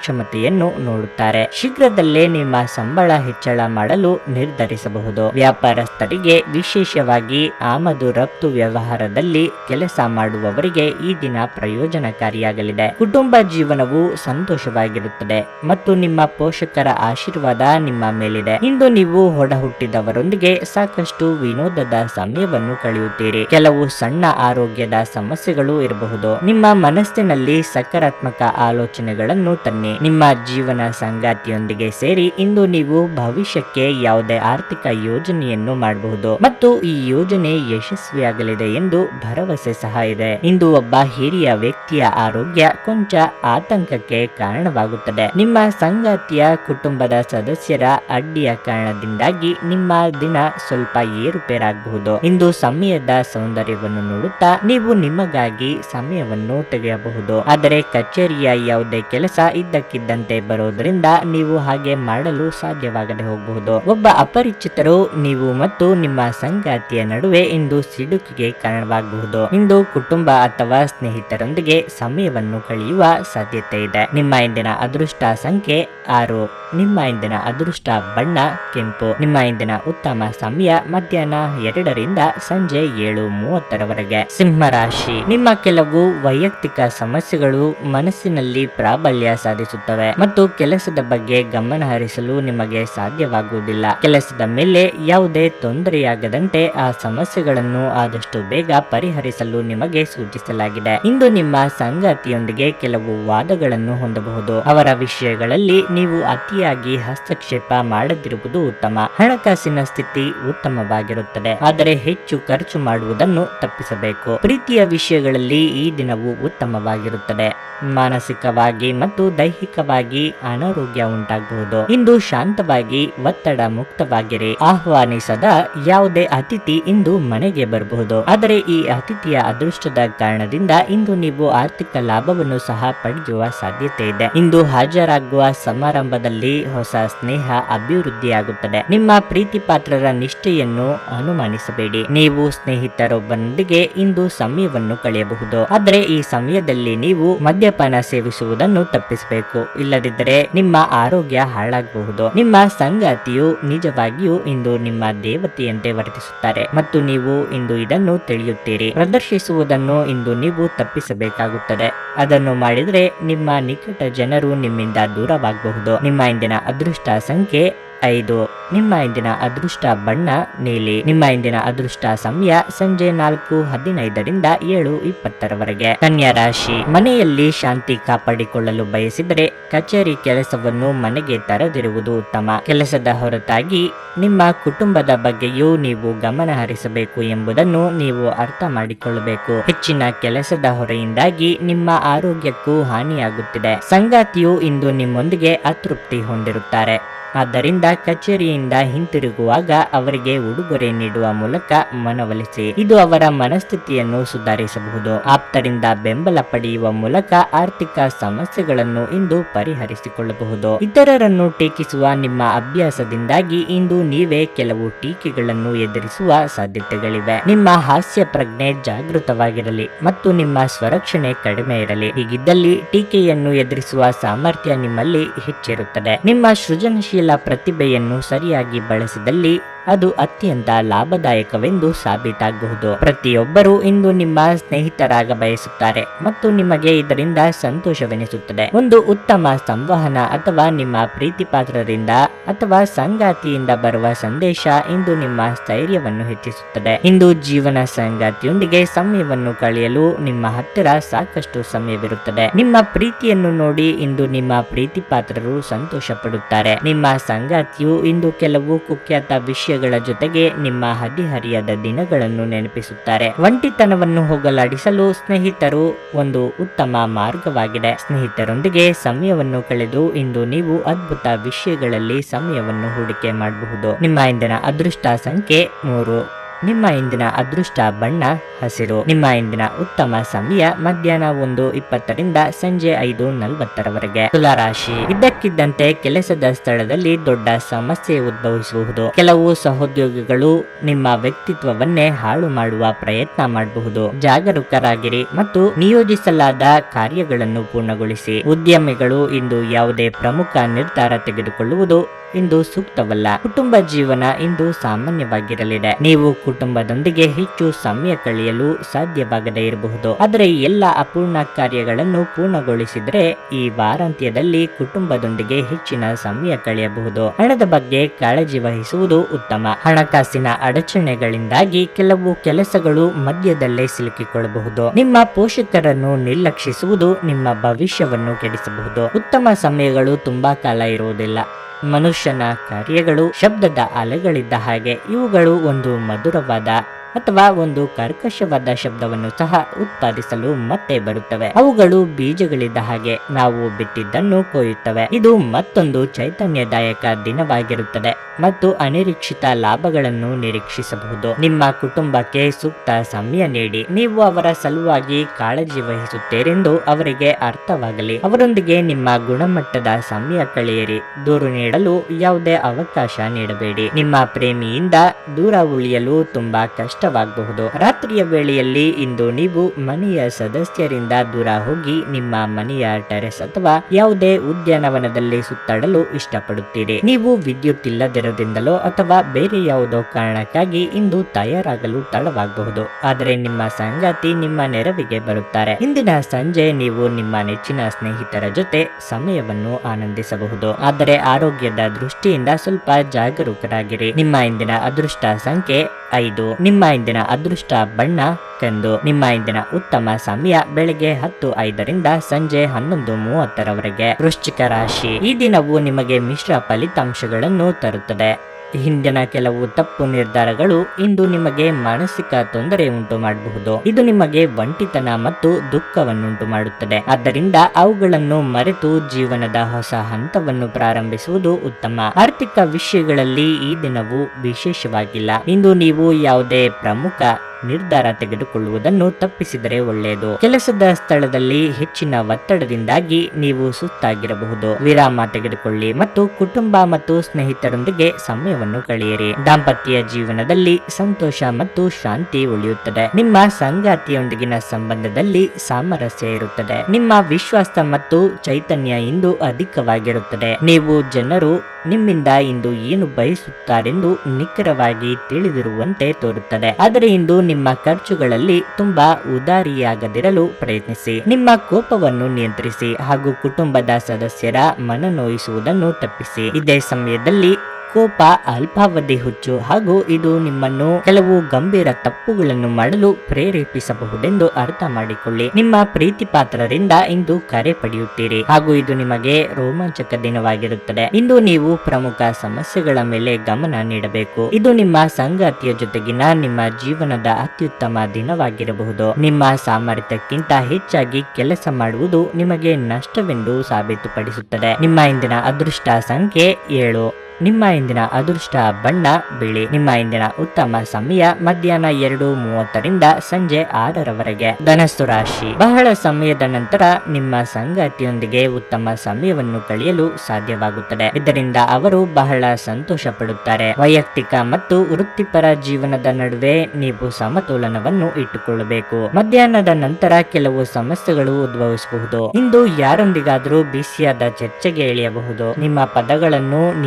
ಕಾರ್ಯಕ್ಷಮತೆಯನ್ನು ನೋಡುತ್ತಾರೆ. ಶೀಘ್ರದಲ್ಲೇ ನಿಮ್ಮ ಸಂಬಳ ಹೆಚ್ಚಳ ಮಾಡಲು ನಿರ್ಧರಿಸಬಹುದು. ವ್ಯಾಪಾರಸ್ಥರಿಗೆ ವಿಶೇಷವಾಗಿ ಆಮದು ರಫ್ತು ವ್ಯವಹಾರದಲ್ಲಿ ಕೆಲಸ ಮಾಡುವವರಿಗೆ ಈ ದಿನ ಪ್ರಯೋಜನಕಾರಿಯಾಗಲಿದೆ. ಕುಟುಂಬ ಜೀವನವು ಸಂತೋಷವಾಗಿರುತ್ತದೆ ಮತ್ತು ನಿಮ್ಮ ಪೋಷಕರ ಆಶೀರ್ವಾದ ನಿಮ್ಮ ಮೇಲಿದೆ. ಇಂದು ನೀವು ಹೊಡ ಹುಟ್ಟಿದವರೊಂದಿಗೆ ಸಾಕಷ್ಟು ವಿನೋದದ ಸಮಯವನ್ನು ಕಳೆಯುತ್ತೀರಿ. ಕೆಲವು ಸಣ್ಣ ಆರೋಗ್ಯದ ಸಮಸ್ಯೆಗಳು ಇರಬಹುದು. ನಿಮ್ಮ ಮನಸ್ಸಿನಲ್ಲಿ ಸಕಾರಾತ್ಮಕ ಆಲೋಚನೆಗಳನ್ನು ತನ್ನಿ ನಿಮ್ಮ ಜೀವನ ಸಂಗಾತಿಯೊಂದಿಗೆ ಸೇರಿ ಇಂದು ನೀವು ಭವಿಷ್ಯಕ್ಕೆ ಯಾವುದೇ ಆರ್ಥಿಕ ಯೋಜನೆಯನ್ನು ಮಾಡಬಹುದು. ಮತ್ತು ಈ ಯೋಜನೆ ಯಶಸ್ವಿಯಾಗಲಿದೆ ಎಂದು ಭರವಸೆ ಸಹ ಇದೆ. ಇಂದು ಒಬ್ಬ ಹಿರಿಯ ವ್ಯಕ್ತಿಯ ಆರೋಗ್ಯ ಕೊಂಚ ಆತಂಕಕ್ಕೆ ಕಾರಣವಾಗುತ್ತದೆ. ನಿಮ್ಮ ಸಂಗಾತಿಯ ಕುಟುಂಬದ ಸದಸ್ಯರ ಅಡ್ಡಿಯ ಕಾರಣದಿಂದಾಗಿ ನಿಮ್ಮ ದಿನ ಸ್ವಲ್ಪ ಏರುಪೇರಾಗಬಹುದು. ಇಂದು ಸಮಯದ ಸೌಂದರ್ಯವನ್ನು ನೋಡುತ್ತಾ ನೀವು ನಿಮಗಾಗಿ ಸಮಯವನ್ನು ತೆಗೆಯಬಹುದು. ಆದರೆ ಕಚೇರಿಯ ಯಾವುದೇ ಕೆಲಸ ಇದ್ದಕ್ಕಿದ್ದಂತೆ ಬರೋದ್ರಿಂದ ನೀವು ಹಾಗೆ ಮಾಡಲು ಸಾಧ್ಯವಾಗದೆ ಹೋಗಬಹುದು. ಒಬ್ಬ ಅಪರಿಚಿತರು ನೀವು ಮತ್ತು ನಿಮ್ಮ ಸಂಗಾತಿಯ ನಡುವೆ ಇಂದು ಸಿಡುಕಿಗೆ ಕಾರಣವಾಗಬಹುದು. ಇಂದು ಕುಟುಂಬ ಅಥವಾ ಸ್ನೇಹಿತರೊಂದಿಗೆ ಸಮಯವನ್ನು ಕಳೆಯುವ ಸಾಧ್ಯತೆ ಇದೆ. ನಿಮ್ಮ ಇಂದಿನ ಅದೃಷ್ಟ ಸಂಖ್ಯೆ ಆರು. ನಿಮ್ಮ ಇಂದಿನ ಅದೃಷ್ಟ ಬಣ್ಣ ಕೆಂಪು. ನಿಮ್ಮ ಇಂದಿನ ಉತ್ತಮ ಸಮಯ ಮಧ್ಯಾಹ್ನ ಎರಡರಿಂದ ಸಂಜೆ ಏಳು ಮೂವತ್ತರವರೆಗೆ. ಸಿಂಹ ರಾಶಿ ನಿಮ್ಮ ಕೆಲವು ವೈಯಕ್ತಿಕ ಸಮಸ್ಯೆಗಳು ಮನಸ್ಸಿನಲ್ಲಿ ಪ್ರಾಬಲ್ಯ ಸಾಧಿಸುತ್ತವೆ ಮತ್ತು ಕೆಲಸದ ಬಗ್ಗೆ ಗಮನ ಹರಿಸಲು ನಿಮಗೆ ಸಾಧ್ಯವಾಗುವುದಿಲ್ಲ. ಕೆಲಸದ ಮೇಲೆ ಯಾವುದೇ ತೊಂದರೆಯಾಗದಂತೆ ಆ ಸಮಸ್ಯೆಗಳನ್ನು ಆದಷ್ಟು ಬೇಗ ಪರಿಹರಿಸಲು ನಿಮಗೆ ಸೂಚಿಸಲಾಗಿದೆ. ಇಂದು ನಿಮ್ಮ ಸಂಗಾತಿಯೊಂದಿಗೆ ಕೆಲವು ವಾದಗಳನ್ನು ಹೊಂದಬಹುದು. ಅವರ ವಿಷಯಗಳಲ್ಲಿ ನೀವು ಅತಿಯಾಗಿ ಹಸ್ತಕ್ಷೇಪ ಮಾಡದಿರುವುದು ಉತ್ತಮ. ಹಣಕಾಸಿನ ಸ್ಥಿತಿ ಉತ್ತಮವಾಗಿರುತ್ತದೆ. ಆದರೆ ಹೆಚ್ಚು ಖರ್ಚು ಮಾಡುವುದನ್ನು ತಪ್ಪಿಸಬೇಕು. ಪ್ರೀತಿಯ ವಿಷಯಗಳಲ್ಲಿ ಈ ದಿನವು ಉತ್ತಮವಾಗಿರುತ್ತದೆ. ಮಾನಸಿಕವಾಗಿ ಮತ್ತು ದೈಹಿಕವಾಗಿ ಅನಾರೋಗ್ಯ ಉಂಟಾಗಬಹುದು ಇಂದು ಶಾಂತವಾಗಿ, ಒತ್ತಡ ಮುಕ್ತವಾಗಿರಿ. ಆಹ್ವಾನಿಸದ ಯಾವುದೇ ಅತಿಥಿ ಇಂದು ಮನೆಗೆ ಬರಬಹುದು ಆದರೆ ಈ ಅತಿಥಿಯ ಅದೃಷ್ಟದ ಕಾರಣದಿಂದ ಇಂದು ನೀವು ಆರ್ಥಿಕ ಲಾಭವನ್ನು ಸಹ ಪಡೆಯುವ ಸಾಧ್ಯತೆ ಇದೆ. ಇಂದು ಹಾಜರಾಗುವ ಸಮಾರಂಭದಲ್ಲಿ ಹೊಸ ಸ್ನೇಹ ಅಭಿವೃದ್ಧಿಯಾಗುತ್ತದೆ. ನಿಮ್ಮ ಪ್ರೀತಿ ಪಾತ್ರರ ನಿಷ್ಠೆಯನ್ನು ಅನುಮಾನಿಸಬೇಡಿ. ನೀವು ಸ್ನೇಹಿತರೊಬ್ಬನೊಂದಿಗೆ ಇಂದು ಸಮಯವನ್ನು ಕಳೆಯಬಹುದು. ಆದರೆ ಈ ಸಮಯದಲ್ಲಿ ನೀವು ಮದ್ಯಪಾನ ಸೇವಿಸುವುದನ್ನು ತಪ್ಪಿಸಬೇಕು ಇಲ್ಲದಿದ್ದರೆ ನಿಮ್ಮ ಆರೋಗ್ಯ ಹಾಳಾಗಬಹುದು. ನಿಮ್ಮ ಸಂಗಾತಿಯು ನಿಜವಾಗಿಯೂ ಇಂದು ನಿಮ್ಮ ದೇವತೆಯಂತೆ ವರ್ತಿಸುತ್ತಾರೆ. ಮತ್ತು ನೀವು ಇಂದು ಇದನ್ನು ತಿಳಿಯುತ್ತೀರಿ. ಪ್ರದರ್ಶಿಸುವುದನ್ನು ಇಂದು ನೀವು ತಪ್ಪಿಸಬೇಕಾಗುತ್ತದೆ. ಅದನ್ನು ಮಾಡಿದರೆ ನಿಮ್ಮ ನಿಕಟ ಜನರು ನಿಮ್ಮಿಂದ ದೂರವಾಗಬಹುದು. ನಿಮ್ಮ ಇಂದಿನ ಅದೃಷ್ಟ ಸಂಖ್ಯೆ ಐದು. ನಿಮ್ಮ ಇಂದಿನ ಅದೃಷ್ಟ ಬಣ್ಣ, ನೀಲಿ. ನಿಮ್ಮ ಇಂದಿನ ಅದೃಷ್ಟ ಸಮಯ ಸಂಜೆ ನಾಲ್ಕು ಹದಿನೈದರಿಂದ ಏಳು ಇಪ್ಪತ್ತರವರೆಗೆ. ಕನ್ಯಾ ರಾಶಿ. ಮನೆಯಲ್ಲಿ ಶಾಂತಿ ಕಾಪಾಡಿಕೊಳ್ಳಲು ಬಯಸಿದರೆ ಕಚೇರಿ ಕೆಲಸವನ್ನು ಮನೆಗೆ ತರದಿರುವುದು ಉತ್ತಮ. ಕೆಲಸದ ಹೊರತಾಗಿ ನಿಮ್ಮ ಕುಟುಂಬದ ಬಗ್ಗೆಯೂ ನೀವು ಗಮನ ಹರಿಸಬೇಕು ಎಂಬುದನ್ನು ನೀವು ಅರ್ಥ ಮಾಡಿಕೊಳ್ಳಬೇಕು. ಹೆಚ್ಚಿನ ಕೆಲಸದ ಹೊರೆಯಿಂದಾಗಿ ನಿಮ್ಮ ಆರೋಗ್ಯಕ್ಕೂ ಹಾನಿಯಾಗುತ್ತಿದೆ. ಸಂಗಾತಿಯು ಇಂದು ನಿಮ್ಮೊಂದಿಗೆ ಅತೃಪ್ತಿ ಹೊಂದಿರುತ್ತಾರೆ. ಆದ್ದರಿಂದ ಕಚೇರಿಯಿಂದ ಹಿಂತಿರುಗುವಾಗ ಅವರಿಗೆ ಉಡುಗೊರೆ ನೀಡುವ ಮೂಲಕ ಮನವೊಲಿಸಿ. ಇದು ಅವರ ಮನಸ್ಥಿತಿಯನ್ನು ಸುಧಾರಿಸಬಹುದು. ಆಪ್ತರಿಂದ ಬೆಂಬಲ ಪಡೆಯುವ ಮೂಲಕ ಆರ್ಥಿಕ ಸಮಸ್ಯೆಗಳನ್ನು ಇಂದು ಪರಿಹರಿಸಿಕೊಳ್ಳಬಹುದು. ಇತರರನ್ನು ಟೀಕಿಸುವ ನಿಮ್ಮ ಅಭ್ಯಾಸದಿಂದಾಗಿ ಇಂದು ನೀವೇ ಕೆಲವು ಟೀಕೆಗಳನ್ನು ಎದುರಿಸುವ ಸಾಧ್ಯತೆಗಳಿವೆ. ನಿಮ್ಮ ಹಾಸ್ಯ ಪ್ರಜ್ಞೆ ಜಾಗೃತವಾಗಿರಲಿ ಮತ್ತು ನಿಮ್ಮ ಸ್ವರಕ್ಷಣೆ ಕಡಿಮೆ ಇರಲಿ. ಹೀಗಿದ್ದಲ್ಲಿ ಟೀಕೆಯನ್ನು ಎದುರಿಸುವ ಸಾಮರ್ಥ್ಯ ನಿಮ್ಮಲ್ಲಿ ಹೆಚ್ಚಿರುತ್ತದೆ. ನಿಮ್ಮ ಸೃಜನಶೀಲ ಪ್ರತಿಭೆಯನ್ನು ಸರಿಯಾಗಿ ಬಳಸಿದಲ್ಲಿ ಅದು ಅತ್ಯಂತ ಲಾಭದಾಯಕವೆಂದು ಸಾಬೀತಾಗಬಹುದು. ಪ್ರತಿಯೊಬ್ಬರೂ ಇಂದು ನಿಮ್ಮ ಸ್ನೇಹಿತರಾಗ ಬಯಸುತ್ತಾರೆ ಮತ್ತು ನಿಮಗೆ ಇದರಿಂದ ಸಂತೋಷವೆನಿಸುತ್ತದೆ. ಒಂದು ಉತ್ತಮ ಸಂವಹನ ಅಥವಾ ನಿಮ್ಮ ಪ್ರೀತಿಪಾತ್ರರಿಂದ ಅಥವಾ ಸಂಗಾತಿಯಿಂದ ಬರುವ ಸಂದೇಶ ಇಂದು ನಿಮ್ಮ ಸ್ಥೈರ್ಯವನ್ನು ಹೆಚ್ಚಿಸುತ್ತದೆ. ಇಂದು ಜೀವನ ಸಂಗಾತಿಯೊಂದಿಗೆ ಸಮಯವನ್ನು ಕಳೆಯಲು ನಿಮ್ಮ ಹತ್ತಿರ ಸಾಕಷ್ಟು ಸಮಯವಿರುತ್ತದೆ. ನಿಮ್ಮ ಪ್ರೀತಿಯನ್ನು ನೋಡಿ ಇಂದು ನಿಮ್ಮ ಪ್ರೀತಿಪಾತ್ರರು ಸಂತೋಷ ಪಡುತ್ತಾರೆ ನಿಮ್ಮ ಸಂಗಾತಿಯು ಇಂದು ಕೆಲವು ಕುಖ್ಯಾತ ವಿಷಯಗಳ ಜೊತೆಗೆ ನಿಮ್ಮ ಹದಿಹರಿಯದ ದಿನಗಳನ್ನು ನೆನಪಿಸುತ್ತಾರೆ. ಒಂಟಿತನವನ್ನು ಹೋಗಲಾಡಿಸಲು ಸ್ನೇಹಿತರು ಒಂದು ಉತ್ತಮ ಮಾರ್ಗವಾಗಿದೆ. ಸ್ನೇಹಿತರೊಂದಿಗೆ ಸಮಯವನ್ನು ಕಳೆದು ಇಂದು ನೀವು ಅದ್ಭುತ ವಿಷಯಗಳಲ್ಲಿ ಸಮಯವನ್ನು ಹೂಡಿಕೆ ಮಾಡಬಹುದು. ನಿಮ್ಮ ಇಂದಿನ ಅದೃಷ್ಟ ಸಂಖ್ಯೆ ಮೂರು. ನಿಮ್ಮ ಇಂದಿನ ಅದೃಷ್ಟ ಬಣ್ಣ, ಹಸಿರು. ನಿಮ್ಮ ಇಂದಿನ ಉತ್ತಮ ಸಮಯ ಮಧ್ಯಾಹ್ನ ಒಂದು ಇಪ್ಪತ್ತರಿಂದ ಸಂಜೆ ಐದು ನಲವತ್ತರವರೆಗೆ. ತುಲಾರಾಶಿ. ಇದ್ದಕ್ಕಿದ್ದಂತೆ ಕೆಲಸದ ಸ್ಥಳದಲ್ಲಿ ದೊಡ್ಡ ಸಮಸ್ಯೆ ಉದ್ಭವಿಸಬಹುದು ಕೆಲವು ಸಹೋದ್ಯೋಗಿಗಳು ನಿಮ್ಮ ವ್ಯಕ್ತಿತ್ವವನ್ನೇ ಹಾಳು ಮಾಡುವ ಪ್ರಯತ್ನ ಮಾಡಬಹುದು. ಜಾಗರೂಕರಾಗಿರಿ ಮತ್ತು ನಿಯೋಜಿಸಲಾದ ಕಾರ್ಯಗಳನ್ನು ಪೂರ್ಣಗೊಳಿಸಿ. ಉದ್ಯಮಿಗಳು ಇಂದು ಯಾವುದೇ ಪ್ರಮುಖ ನಿರ್ಧಾರ ತೆಗೆದುಕೊಳ್ಳುವುದು ಇಂದು ಸೂಕ್ತವಲ್ಲ. ಕುಟುಂಬ ಜೀವನ ಇಂದು ಸಾಮಾನ್ಯವಾಗಿರಲಿದೆ. ನೀವು ಕುಟುಂಬದೊಂದಿಗೆ ಹೆಚ್ಚು ಸಮಯ ಕಳೆಯಲು ಸಾಧ್ಯವಾಗದೇ ಇರಬಹುದು. ಆದರೆ ಎಲ್ಲ ಅಪೂರ್ಣ ಕಾರ್ಯಗಳನ್ನು ಪೂರ್ಣಗೊಳಿಸಿದರೆ ಈ ವಾರಾಂತ್ಯದಲ್ಲಿ ಕುಟುಂಬದೊಂದಿಗೆ ಹೆಚ್ಚಿನ ಸಮಯ ಕಳೆಯಬಹುದು. ಹಣದ ಬಗ್ಗೆ ಕಾಳಜಿ ವಹಿಸುವುದು ಉತ್ತಮ. ಹಣಕಾಸಿನ ಅಡಚಣೆಗಳಿಂದಾಗಿ ಕೆಲವು ಕೆಲಸಗಳು ಮಧ್ಯದಲ್ಲೇ ಸಿಲುಕಿಕೊಳ್ಳಬಹುದು. ನಿಮ್ಮ ಪೋಷಕರನ್ನು ನಿರ್ಲಕ್ಷಿಸುವುದು ನಿಮ್ಮ ಭವಿಷ್ಯವನ್ನು ಕೆಡಿಸಬಹುದು. ಉತ್ತಮ ಸಮಯಗಳು ತುಂಬಾ ಕಾಲ ಇರುವುದಿಲ್ಲ. ಮನುಷ್ಯನ ಕಾರ್ಯಗಳು ಶಬ್ದದ ಅಲೆಗಳಿದ್ದ ಹಾಗೆ ಇವುಗಳು ಒಂದು ಮಧುರವಾದ ಅಥವಾ ಒಂದು ಕರ್ಕಶವಾದ ಶಬ್ದವನ್ನು ಸಹ ಉತ್ಪಾದಿಸಲು ಮತ್ತೆ ಬರುತ್ತವೆ. ಅವುಗಳು ಬೀಜಗಳಿದ್ದ ಹಾಗೆ ನಾವು ಬಿತ್ತಿದ್ದನ್ನು ಕೊಯ್ಯುತ್ತವೆ. ಇದು ಮತ್ತೊಂದು ಚೈತನ್ಯದಾಯಕ ದಿನವಾಗಿರುತ್ತದೆ ಮತ್ತು ಅನಿರೀಕ್ಷಿತ ಲಾಭಗಳನ್ನು ನಿರೀಕ್ಷಿಸಬಹುದು. ನಿಮ್ಮ ಕುಟುಂಬಕ್ಕೆ ಸೂಕ್ತ ಸಮಯ ನೀಡಿ. ನೀವು ಅವರ ಸಲುವಾಗಿ ಕಾಳಜಿ ವಹಿಸುತ್ತೀರೆಂದು ಅವರಿಗೆ ಅರ್ಥವಾಗಲಿ. ಅವರೊಂದಿಗೆ ನಿಮ್ಮ ಗುಣಮಟ್ಟದ ಸಮಯ ಕಳೆಯಿರಿ. ದೂರು ನೀಡಲು ಯಾವುದೇ ಅವಕಾಶ ನೀಡಬೇಡಿ. ನಿಮ್ಮ ಪ್ರೇಮಿಯಿಂದ ದೂರ ಉಳಿಯಲು ತುಂಬಾ ಕಷ್ಟವಾಗಬಹುದು ರಾತ್ರಿಯ ವೇಳೆಯಲ್ಲಿ ಇಂದು ನೀವು ಮನೆಯ ಸದಸ್ಯರಿಂದ ದೂರ ಹೋಗಿ ನಿಮ್ಮ ಮನೆಯ ಟೆರೆಸ್ ಅಥವಾ ಯಾವುದೇ ಉದ್ಯಾನವನದಲ್ಲಿ ಸುತ್ತಾಡಲು ಇಷ್ಟಪಡುತ್ತೀರಿ. ನೀವು ವಿದ್ಯುತ್ ಇಲ್ಲದಿರೋದ್ರಿಂದಲೋ ಅಥವಾ ಬೇರೆ ಯಾವುದೋ ಕಾರಣಕ್ಕಾಗಿ ಇಂದು ತಯಾರಾಗಲು ತಡವಾಗಬಹುದು. ಆದರೆ ನಿಮ್ಮ ಸಂಗಾತಿ ನಿಮ್ಮ ನೆರವಿಗೆ ಬರುತ್ತಾರೆ. ಇಂದಿನ ಸಂಜೆ ನೀವು ನಿಮ್ಮ ನೆಚ್ಚಿನ ಸ್ನೇಹಿತರ ಜೊತೆ ಸಮಯವನ್ನು ಆನಂದಿಸಬಹುದು. ಆದರೆ ಆರೋಗ್ಯದ ದೃಷ್ಟಿಯಿಂದ ಸ್ವಲ್ಪ ಜಾಗರೂಕರಾಗಿರಿ. ನಿಮ್ಮ ಇಂದಿನ ಅದೃಷ್ಟ ಸಂಖ್ಯೆ ಐದು. ನಿಮ್ಮ ಇಂದಿನ ಅದೃಷ್ಟ ಬಣ್ಣ ಕಂದು. ನಿಮ್ಮ ಇಂದಿನ ಉತ್ತಮ ಸಮಯ ಬೆಳಗ್ಗೆ ಹತ್ತು ಐದರಿಂದ ಸಂಜೆ ಹನ್ನೊಂದು ಮೂವತ್ತರವರೆಗೆ. ವೃಶ್ಚಿಕ ರಾಶಿ. ಈ ದಿನವು ನಿಮಗೆ ಮಿಶ್ರ ಫಲಿತಾಂಶಗಳನ್ನು ತರುತ್ತದೆ. ಹಿಂದಿನ ಕೆಲವು ತಪ್ಪು ನಿರ್ಧಾರಗಳು ಇಂದು ನಿಮಗೆ ಮಾನಸಿಕ ತೊಂದರೆ ಉಂಟು ಮಾಡಬಹುದು. ಇದು ನಿಮಗೆ ಒಂಟಿತನ ಮತ್ತು ದುಃಖವನ್ನುಂಟು ಮಾಡುತ್ತದೆ. ಆದ್ದರಿಂದ ಅವುಗಳನ್ನು ಮರೆತು ಜೀವನದ ಹೊಸ ಹಂತವನ್ನು ಪ್ರಾರಂಭಿಸುವುದು ಉತ್ತಮ. ಆರ್ಥಿಕ ವಿಷಯಗಳಲ್ಲಿ ಈ ದಿನವು ವಿಶೇಷವಾಗಿಲ್ಲ. ಇಂದು ನೀವು ಯಾವುದೇ ಪ್ರಮುಖ ನಿರ್ಧಾರ ತೆಗೆದುಕೊಳ್ಳುವುದನ್ನು ತಪ್ಪಿಸಿದರೆ ಒಳ್ಳೆಯದು. ಕೆಲಸದ ಸ್ಥಳದಲ್ಲಿ ಹೆಚ್ಚಿನ ಒತ್ತಡದಿಂದಾಗಿ ನೀವು ಸುಸ್ತಾಗಿರಬಹುದು. ವಿರಾಮ ತೆಗೆದುಕೊಳ್ಳಿ ಮತ್ತು ಕುಟುಂಬ ಮತ್ತು ಸ್ನೇಹಿತರೊಂದಿಗೆ ಸಮಯವನ್ನು ಕಳೆಯಿರಿ. ದಾಂಪತ್ಯ ಜೀವನದಲ್ಲಿ ಸಂತೋಷ ಮತ್ತು ಶಾಂತಿ ಉಳಿಯುತ್ತದೆ. ನಿಮ್ಮ ಸಂಗಾತಿಯೊಂದಿಗಿನ ಸಂಬಂಧದಲ್ಲಿ ಸಾಮರಸ್ಯ ಇರುತ್ತದೆ. ನಿಮ್ಮ ವಿಶ್ವಾಸ ಮತ್ತು ಚೈತನ್ಯ ಇಂದು ಅಧಿಕವಾಗಿರುತ್ತದೆ. ನೀವು ಜನರು ನಿಮ್ಮಿಂದ ಇಂದು ಏನು ಬಯಸುತ್ತಾರೆಂದು ನಿಖರವಾಗಿ ತಿಳಿದಿರುವಂತೆ ತೋರುತ್ತದೆ. ಆದರೆ ಇಂದು ನಿಮ್ಮ ಖರ್ಚುಗಳಲ್ಲಿ ತುಂಬಾ ಉದಾರಿಯಾಗದಿರಲು ಪ್ರಯತ್ನಿಸಿ. ನಿಮ್ಮ ಕೋಪವನ್ನು ನಿಯಂತ್ರಿಸಿ ಹಾಗೂ ಕುಟುಂಬದ ಸದಸ್ಯರ ಮನನೋಯಿಸುವುದನ್ನು ತಪ್ಪಿಸಿ. ಇದೇ ಸಮಯದಲ್ಲಿ ಕೋಪ, ಅಲ್ಪಾವಧಿ ಹುಚ್ಚು ಹಾಗೂ ಇದು ನಿಮ್ಮನ್ನು ಕೆಲವು ಗಂಭೀರ ತಪ್ಪುಗಳನ್ನು ಮಾಡಲು ಪ್ರೇರೇಪಿಸಬಹುದೆಂದು ಅರ್ಥ ಮಾಡಿಕೊಳ್ಳಿ. ನಿಮ್ಮ ಪ್ರೀತಿ ಪಾತ್ರರಿಂದ ಇಂದು ಕರೆ ಪಡೆಯುತ್ತೀರಿ ಹಾಗೂ ಇದು ನಿಮಗೆ ರೋಮಾಂಚಕ ದಿನವಾಗಿರುತ್ತದೆ. ಇಂದು ನೀವು ಪ್ರಮುಖ ಸಮಸ್ಯೆಗಳ ಮೇಲೆ ಗಮನ ನೀಡಬೇಕು. ಇದು ನಿಮ್ಮ ಸಂಗಾತಿಯ ಜೊತೆಗಿನ ನಿಮ್ಮ ಜೀವನದ ಅತ್ಯುತ್ತಮ ದಿನವಾಗಿರಬಹುದು. ನಿಮ್ಮ ಸಾಮರ್ಥ್ಯಕ್ಕಿಂತ ಹೆಚ್ಚಾಗಿ ಕೆಲಸ ಮಾಡುವುದು ನಿಮಗೆ ನಷ್ಟವೆಂದು ಸಾಬೀತುಪಡಿಸುತ್ತದೆ. ನಿಮ್ಮ ಇಂದಿನ ಅದೃಷ್ಟ ಸಂಖ್ಯೆ ಏಳು. ನಿಮ್ಮ ಇಂದಿನ ಅದೃಷ್ಟ ಬಣ್ಣ, ಬಿಳಿ. ನಿಮ್ಮ ಇಂದಿನ ಉತ್ತಮ ಸಮಯ ಮಧ್ಯಾಹ್ನ ಎರಡು ಮೂವತ್ತರಿಂದ ಸಂಜೆ ಆರರವರೆಗೆ. ಧನಸ್ಸು ರಾಶಿ. ಬಹಳ ಸಮಯದ ನಂತರ ನಿಮ್ಮ ಸಂಗಾತಿಯೊಂದಿಗೆ ಉತ್ತಮ ಸಮಯವನ್ನು ಕಳೆಯಲು ಸಾಧ್ಯವಾಗುತ್ತದೆ. ಇದರಿಂದ ಅವರು ಬಹಳ ಸಂತೋಷ ಪಡುತ್ತಾರೆ ವೈಯಕ್ತಿಕ ಮತ್ತು ವೃತ್ತಿಪರ ಜೀವನದ ನಡುವೆ ನೀವು ಸಮತೋಲನವನ್ನು ಇಟ್ಟುಕೊಳ್ಳಬೇಕು. ಮಧ್ಯಾಹ್ನದ ನಂತರ ಕೆಲವು ಸಮಸ್ಯೆಗಳು ಉದ್ಭವಿಸಬಹುದು. ಇಂದು ಯಾರೊಂದಿಗಾದರೂ ಬಿಸಿಯಾದ ಚರ್ಚೆಗೆ ಇಳಿಯಬಹುದು ನಿಮ್ಮ ಪದಗಳನ್ನು